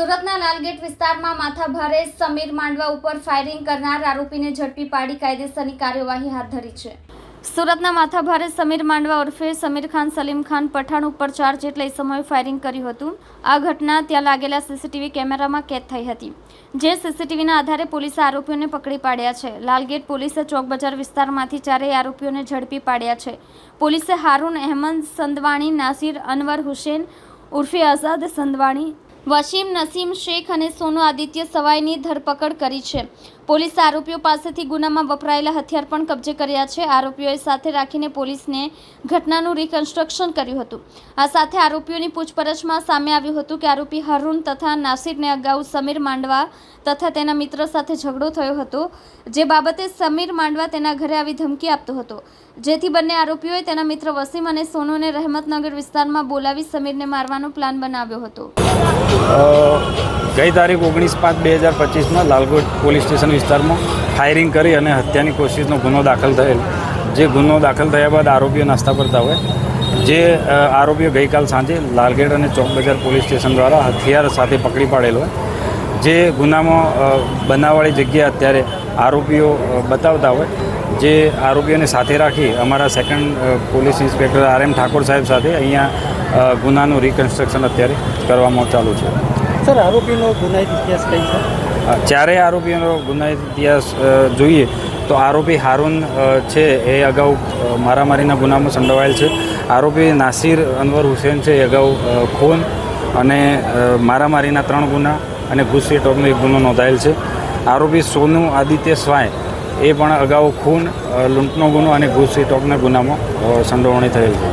સુરતના લાલગેટ વિસ્તારમાં માથાભારે સમીર માંડવા ઉપર ફાયરિંગ કરનાર આરોપીને ઝડપી પાડી કાયદેસરની કાર્યવાહી હાથ ધરી છે. સુરતના માથાભારે સમીર માંડવા ઉર્ફે સમીર ખાન, સલીમ ખાન પઠાણ ઉપર ચાર જેટલા સમયે ફાયરિંગ કર્યું હતું. આ ઘટના ત્યાં લાગેલા સીસીટીવી કેમેરામાં કેદ થઈ હતી. જે સીસીટીવીના આધારે પોલીસે આરોપીઓને પકડી પાડ્યા છે. લાલગેટ પોલીસે ચોક બજાર વિસ્તારમાંથી ચારેય આરોપીઓને ઝડપી પાડ્યા છે. પોલીસે હારૂન અહેમદ સંદવાણી, નાસિર અનવર હુસેન ઉર્ફે આઝાદ સંદવાણી વસીમ નસીમ શેખ અને સોનુ આદિત્ય સવાઈની ધરપકડ કરી છે. પોલીસે આરોપીઓ પાસેથી ગુનામાં વપરાયેલા હથિયાર પણ કબજે કર્યા છે. આરોપીઓએ સાથે રાખીને પોલીસને ઘટનાનું રિકન્સ્ટ્રક્શન કર્યું હતું. આ સાથે આરોપીઓની પૂછપરછમાં સામે આવ્યું હતું કે આરોપી હરુણ તથા નાસિરને અગાઉ સમીર માંડવા તથા તેના મિત્ર સાથે ઝઘડો થયો હતો. જે બાબતે સમીર માંડવા તેના ઘરે આવી ધમકી આપતો હતો. જેથી બંને આરોપીઓએ તેના મિત્ર વસીમ અને સોનુને રહેમતનગર વિસ્તારમાં બોલાવી સમીરને મારવાનો પ્લાન બનાવ્યો હતો. ગઈ તારીખ ઓગણીસ પાંચ બે હજાર પચીસમાં લાલગોટ પોલીસ સ્ટેશન વિસ્તારમાં ફાયરિંગ કરી અને હત્યાની કોશિશનો ગુનો દાખલ થયેલ. જે ગુનો દાખલ થયા બાદ આરોપીઓ નાસ્તા પડતા હોય. જે આરોપીઓ ગઈકાલ સાંજે લાલગેટ અને ચોક બજાર પોલીસ સ્ટેશન દ્વારા હથિયાર સાથે પકડી પાડેલ હોય. જે ગુનામાં બનાવવાળી જગ્યા અત્યારે આરોપીઓ બતાવતા હોય. જે આરોપીઓને સાથે રાખી અમારા second police inspector R M Thakor સાહેબ સાથે અહીંયા ગુનાનું રિકન્સ્ટ્રક્શન અત્યારે કરવામાં ચાલુ છે. સર આરોપીનો ગુનાહિત ઇતિહાસ કઈ છે? જ્યારે આરોપીનો આરોપીઓનો ગુનાહિત ઇતિહાસ જોઈએ તો આરોપી હારૂન છે એ અગાઉ મારામારીના ગુનામાં સંડોવાયેલ છે. આરોપી નાસિર અનવર હુસેન છે એ અગાઉ ખૂન અને મારામારીના ત્રણ ગુના અને ઘૂસી ટોકનો એક ગુનો નોંધાયેલ છે. આરોપી સોનુ આદિત્ય સ્વાય એ પણ અગાઉ ખૂન લૂંટનો ગુનો અને ઘૂસી ટોકના ગુનામાં સંડોવણી થયેલ છે.